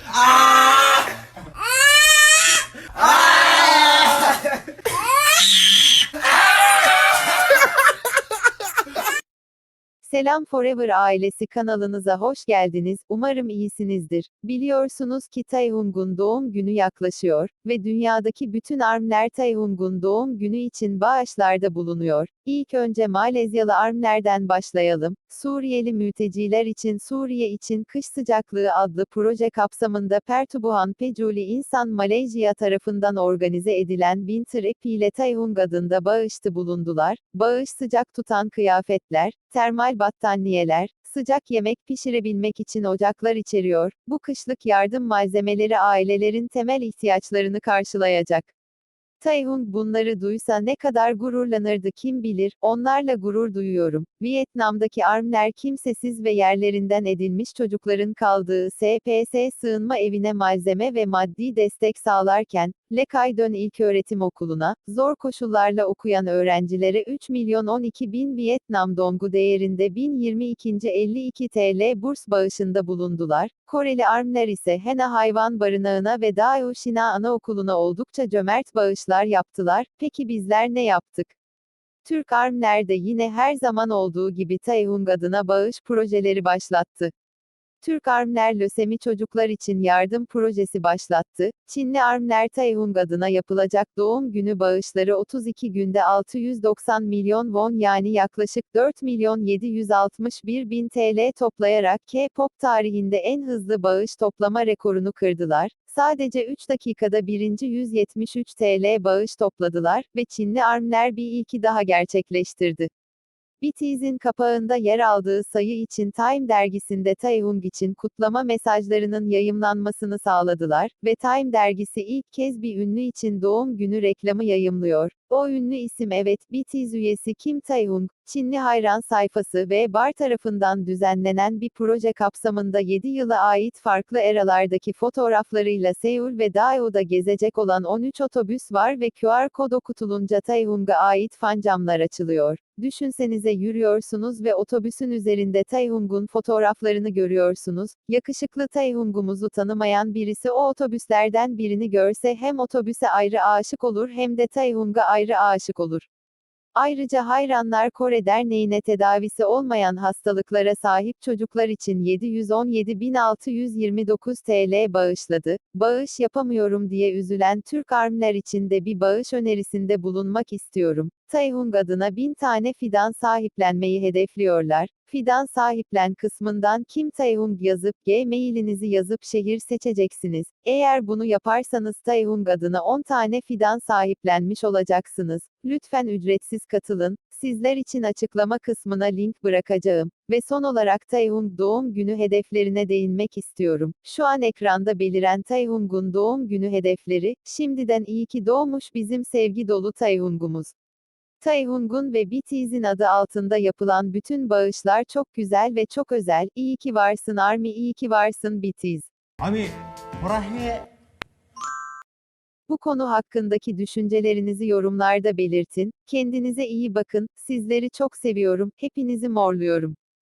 Ah! Selam Forever ailesi kanalınıza hoş geldiniz. Umarım iyisinizdir. Biliyorsunuz ki Taehoong'un doğum günü yaklaşıyor ve dünyadaki bütün armler Taehoong'un doğum günü için bağışlarda bulunuyor. İlk önce Malezyalı armlerden başlayalım. Suriyeli mülteciler için Suriye için Kış Sıcaklığı adlı proje kapsamında Pertubuhan Peculi İnsan Malezya tarafından organize edilen Winter Ep ile Taehoong adında bağışta bulundular. Bağış sıcak tutan kıyafetler, termal battaniyeler, sıcak yemek pişirebilmek için ocaklar içeriyor. Bu kışlık yardım malzemeleri ailelerin temel ihtiyaçlarını karşılayacak. Taehoong bunları duysa ne kadar gururlanırdı kim bilir, onlarla gurur duyuyorum. Vietnam'daki armler kimsesiz ve yerlerinden edilmiş çocukların kaldığı SPS sığınma evine malzeme ve maddi destek sağlarken, Lekaydön İlköğretim Okulu'na, zor koşullarla okuyan öğrencilere 3 milyon 12 bin Vietnam dongu değerinde 1022. 52 TL burs bağışında bulundular. Koreli armler ise Hena Hayvan Barınağı'na ve Dao Shina Anaokulu'na oldukça cömert bağışlar yaptılar. Peki bizler ne yaptık? Türk Armler de yine her zaman olduğu gibi Taehoong adına bağış projeleri başlattı. Türk Armler lösemi çocuklar için yardım projesi başlattı. Çinli Armler Taehoong adına yapılacak doğum günü bağışları 32 günde 690 milyon won yani yaklaşık 4 milyon 761 bin TL toplayarak K-pop tarihinde en hızlı bağış toplama rekorunu kırdılar. Sadece 3 dakikada birinci 173 TL bağış topladılar ve Çinli Armler bir ilki daha gerçekleştirdi. BTS'in kapağında yer aldığı sayı için Time dergisinde Taehoong için kutlama mesajlarının yayımlanmasını sağladılar ve Time dergisi ilk kez bir ünlü için doğum günü reklamı yayımlıyor. O ünlü isim evet BTS üyesi Kim Taehoong, Çinli hayran sayfası ve bar tarafından düzenlenen bir proje kapsamında 7 yıla ait farklı eralardaki fotoğraflarıyla Seul ve Daeo'da gezecek olan 13 otobüs var ve QR kod okutulunca Taehoong'a ait fan camlar açılıyor. Düşünsenize yürüyorsunuz ve otobüsün üzerinde Taehoong'un fotoğraflarını görüyorsunuz. Yakışıklı Taehoong'umuzu tanımayan birisi o otobüslerden birini görse hem otobüse ayrı aşık olur hem de Taehoong'a ayrı aşık olur. Ayrıca Hayranlar Kore Derneği'ne tedavisi olmayan hastalıklara sahip çocuklar için 717.629 TL bağışladı. Bağış yapamıyorum diye üzülen Türk Armler için de bir bağış önerisinde bulunmak istiyorum. Taehoong adına 1000 tane fidan sahiplenmeyi hedefliyorlar. Fidan sahiplen kısmından Kim Taehoong yazıp Gmail'inizi yazıp şehir seçeceksiniz. Eğer bunu yaparsanız Taehoong adına 10 tane fidan sahiplenmiş olacaksınız. Lütfen ücretsiz katılın. Sizler için açıklama kısmına link bırakacağım. Ve son olarak Taehoong doğum günü hedeflerine değinmek istiyorum. Şu an ekranda beliren Taehoong'un doğum günü hedefleri, şimdiden iyi ki doğmuş bizim sevgi dolu Taehoong'umuz. Taehyung'un ve BTS'in adı altında yapılan bütün bağışlar çok güzel ve çok özel. İyi ki varsın ARMY, iyi ki varsın BTS. Abi, Brahmiye bu konu hakkındaki düşüncelerinizi yorumlarda belirtin. Kendinize iyi bakın. Sizleri çok seviyorum. Hepinizi morluyorum.